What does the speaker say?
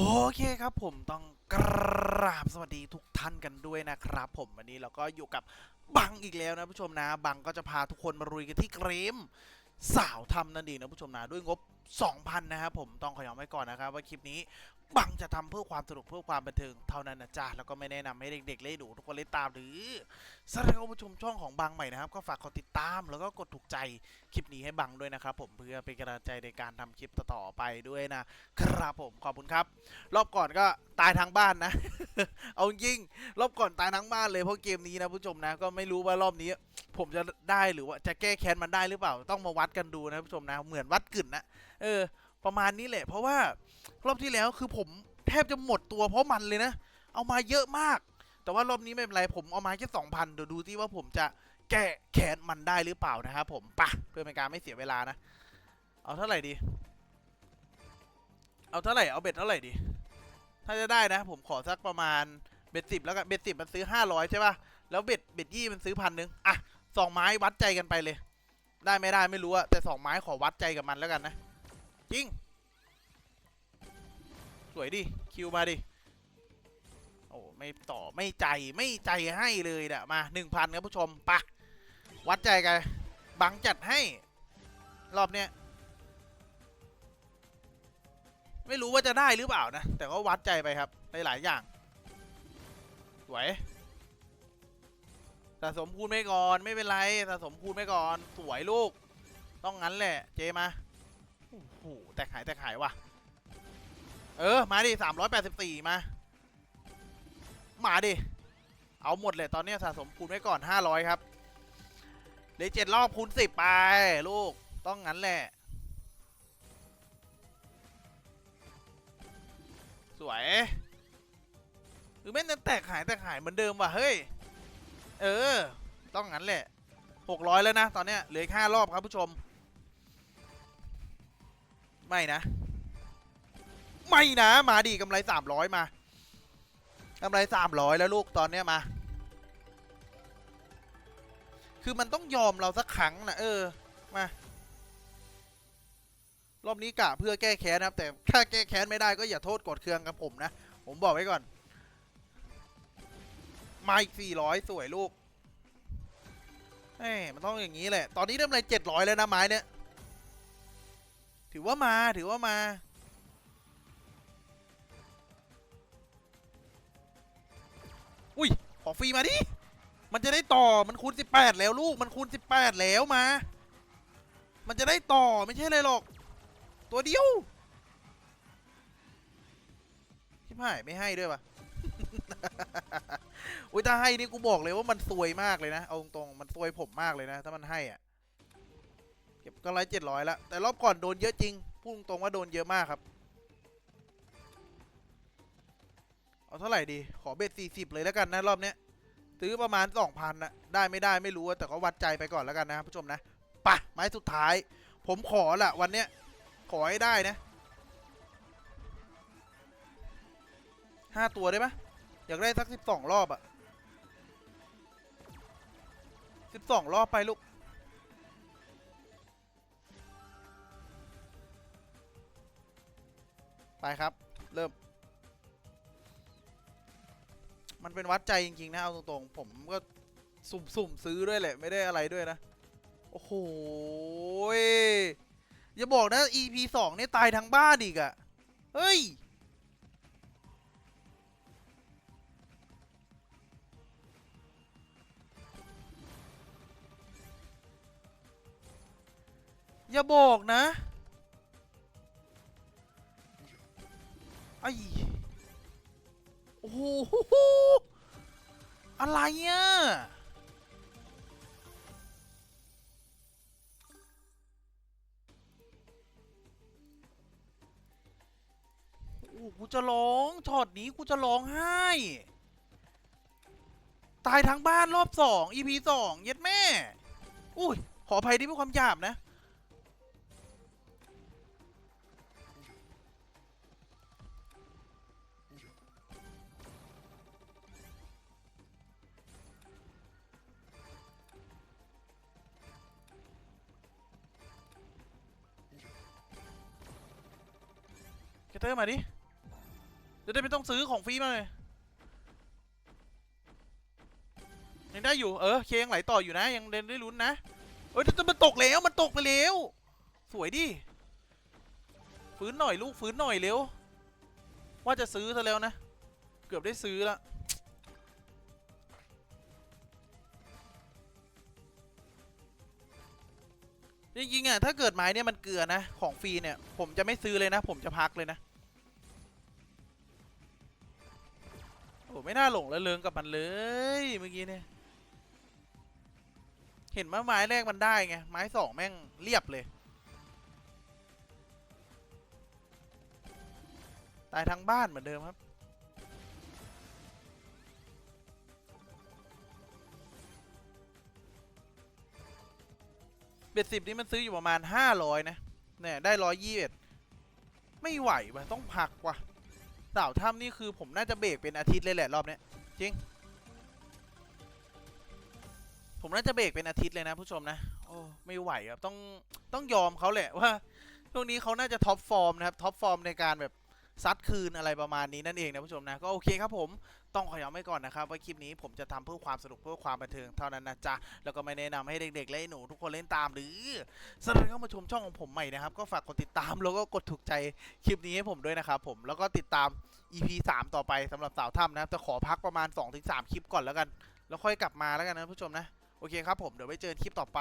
โอเคครับผมต้องกราบสวัสดีทุกท่านกันด้วยนะครับผมวันนี้เราก็อยู่กับบังอีกแล้วนะผู้ชมนะ บังก็จะพาทุกคนมารุยกันที่เกรม สาวทำนั่นเองนะผู้ชมนะด้วยงบ 2,000 นะครับผมต้องขอย้ำไว้ก่อนนะครับ ว่าคลิปนี้บังจะทำเพื่อความสนุกเพื่อความบันเทิงเท่านั้นนะจ๊ะแล้วก็ไม่แนะนำให้เด็กๆเล่นดูทุกคนเล่นตามหรือสำหรับผู้ชมช่องของบังใหม่นะครับ ก็ฝากกดติดตามแล้วก็กดถูกใจคลิปนี้ให้บังด้วยนะครับ ผมเพื่อเป็นกำลังใจในการทำคลิปต่อๆไปด้วยนะครับผมขอบคุณครับ รอบก่อนก็ตายทั้งบ้านนะ เอาจริงรอบก่อนตายทั้งบ้านเลยเพราะเกมนี้นะผู้ชมนะก็ไม่รู้ว่ารอบนี้ ผมจะได้หรือว่าจะแก้แค้นมันได้หรือเปล่า ต้องมาวัดกันดูนะผู้ชมนะ เหมือนวัดกึ่นนะเออ ประมาณนี้แหละ เพราะว่ารอบที่แล้วคือผมแทบจะหมดตัวเพราะมันเลยนะ เอามาเยอะมาก แต่ว่ารอบนี้ไม่เป็นไร ผมเอามาแค่สองพันเดี๋ยวดูที่ว่าผมจะแก้แค้นมันได้หรือเปล่านะครับผมปะเพื่อเป็นการไม่เสียเวลานะ เอาเท่าไหร่ดี เอาเท่าไหร่ เอาเบ็ดเท่าไหร่ดี ถ้าจะได้นะ ผมขอสักประมาณเบ็ดสิบแล้วกัน เบ็ดสิบมันซื้อห้าร้อยใช่ป่ะ แล้วเบ็ดเบ็ดยี่มันซื้อพันหนึ่งอะ สองไม้วัดใจกันไปเลย ได้ไม่ได้ไม่รู้อะแต่สองไม้ขอวัดใจกับมันแล้วกันนะจริง สวยดิคิวมาดิโอ้ไม่ต่อไม่ใจไม่ใจให้เลยเนะมาหนึ่งพันครับผู้ชมปะวัดใจกันบังจัดให้รอบเนี้ยไม่รู้ว่าจะได้หรือเปล่านะ แต่ก็วัดใจไปครับในหลายอย่าง สวย สะสมคูณไปก่อนไม่เป็นไรสะสมคูณไปก่อน สวยลูก ต้องงั้นแหละ เจมาโอ้โหแตกหายแตกหายว่ะ เออ มาดิสามร้อยแปดสิบสี่มา มาดิ เอาหมดเลยตอนนี้สะสมคูณไว้ก่อนห้าร้อยครับเหลยเจ็ดรอบคูณสิบไป ลูกต้องงั้นแหละ สวยหรือแม่งแตกหายแตกหายเหมือนเดิมว่ะเฮ้ย เออ ต้องงั้นแหละหกร้อยแล้วนะ ตอนเนี้ยเหลืออีกห้ารอบครับผู้ชม ไม่นะ ไม่นะ มาดีกำไรสามร้อยมากำไรสามร้อยแล้วลูกตอนเนี้ยมา คือมันต้องยอมเราสักครั้งนะเออ มารอบนี้กะเพื่อแก้แค้นนะครับ แต่ถ้าแก้แค้นไม่ได้ก็อย่าโทษกดเครื่องกับผมนะ ผมบอกไว้ก่อน มาอีกสี่ร้อยสวยลูกเอ้มันต้องอย่างนี้แหละ ตอนนี้เริ่มเลยเจ็ดร้อยแล้วนะไม้เนี่ย ถือว่ามาถือว่ามา อุ้ย ขอฟรีมาดิ มันจะได้ต่อ มันคูณสิบแปดแล้วลูก มันคูณสิบแปดแล้วมา มันจะได้ต่อไม่ใช่เลยหรอก ตัวเดียวชิบหายไม่ให้ด้วยปะ อุ้ยถ้าให้นี่กูบอกเลยว่ามันซวยมากเลยนะ เอาตรงๆมันซวยผมมากเลยนะ ถ้ามันให้อะ เก็บกำไรเจ็ดร้อยละ แต่รอบก่อนโดนเยอะจริง พูดตรงว่าโดนเยอะมากครับ เอาเท่าไหร่ดี ขอเบ็ดสี่สิบเลยแล้วกันนะรอบเนี้ย ซื้อประมาณสองพันนะได้ไม่ได้ไม่รู้แต่ก็วัดใจไปก่อนแล้วกันนะครับผู้ชมนะปะไม้สุดท้าย ผมขอละวันเนี้ย ขอให้ได้นะห้าตัวได้ไหม อยากได้สักสิบสองรอบอะสิบสองรอบไปลูก ไปครับ เริ่ม มันเป็นวัดใจจริง ๆ นะ เอาตรง ๆ ผมก็สุ่ม ๆ ซื้อด้วยแหละ ไม่ได้อะไรด้วยนะ โอ้โหอย่าบอกนะ EP สองนี่ตายทั้งบ้านอีกอะเฮ้ย อย่าบอกนะไอ้โอ้โหอะไรอะโอ้กูจะร้องช็อตนี้กูจะร้องไห้ ตายทั้งบ้านรอบสอง EP สองเย็ดแม่ อุ้ย ขออภัยที่เป็นความหยาบนะ เตอร์มาดิ จะได้ไม่ต้องซื้อของฟรีมาเลยยังได้อยู่ เออเคยังไหลต่ออยู่นะ ยังเล่นได้ลุ้นนะเอ้ยแต่มันตกแล้วมันตกไปแล้ว สวยดิฟื้นหน่อยลูกฟื้นหน่อยเร็ว ว่าจะซื้อซะแล้วนะ เกือบได้ซื้อละจริงๆอะถ้าเกิดไม้เนี่ยมันเกลือนะ ของฟรีเนี่ย ผมจะไม่ซื้อเลยนะ ผมจะพักเลยนะ โอ้ไม่น่าหลงละเริงกับมันเลยเมื่อกี้เนี่ย เห็นว่าไม้แรกมันได้ไง ไม้สองแม่งเรียบเลย ตายทั้งบ้านเหมือนเดิมครับเบ็ดสิบนี้มันซื้ออยู่ประมาณห้าร้อยนะ เนี่ยได้ร้อยยี่สิบไม่ไหวว่ะต้องพักว่ะ สาวถ้ำนี่คือผมน่าจะเบรกเป็นอาทิตย์เลยแหละรอบเนี้ยจริง ผมน่าจะเบรกเป็นอาทิตย์เลยนะผู้ชมนะโอ้ไม่ไหวครับต้องต้องยอมเขาแหละว่าช่วงนี้เขาน่าจะท็อปฟอร์มนะครับท็อปฟอร์มในการแบบ ซัดคืนอะไรประมาณนี้นั่นเองนะผู้ชมนะก็โอเคครับผมต้องขอย้ำไว้ก่อนนะครับว่าคลิปนี้ผมจะทำเพื่อความสนุกเพื่อความบันเทิงเท่านั้นนะจ๊ะแล้วก็ไม่แนะนำให้เด็กๆและหนูทุกคนเล่นตามหรือสนใจเข้ามาชมช่องของผมใหม่นะครับ ก็ฝากกดติดตามแล้วก็กดถูกใจคลิปนี้ให้ผมด้วยนะครับผมแล้วก็ติดตาม EP 3 ต่อไปสำหรับสาวถ้ำนะครับจะขอพักประมาณ 2-3 คลิปก่อนแล้วกัน แล้วค่อยกลับมาแล้วกันนะผู้ชมนะโอเคครับผมเดี๋ยวไว้เจอคลิปต่อไป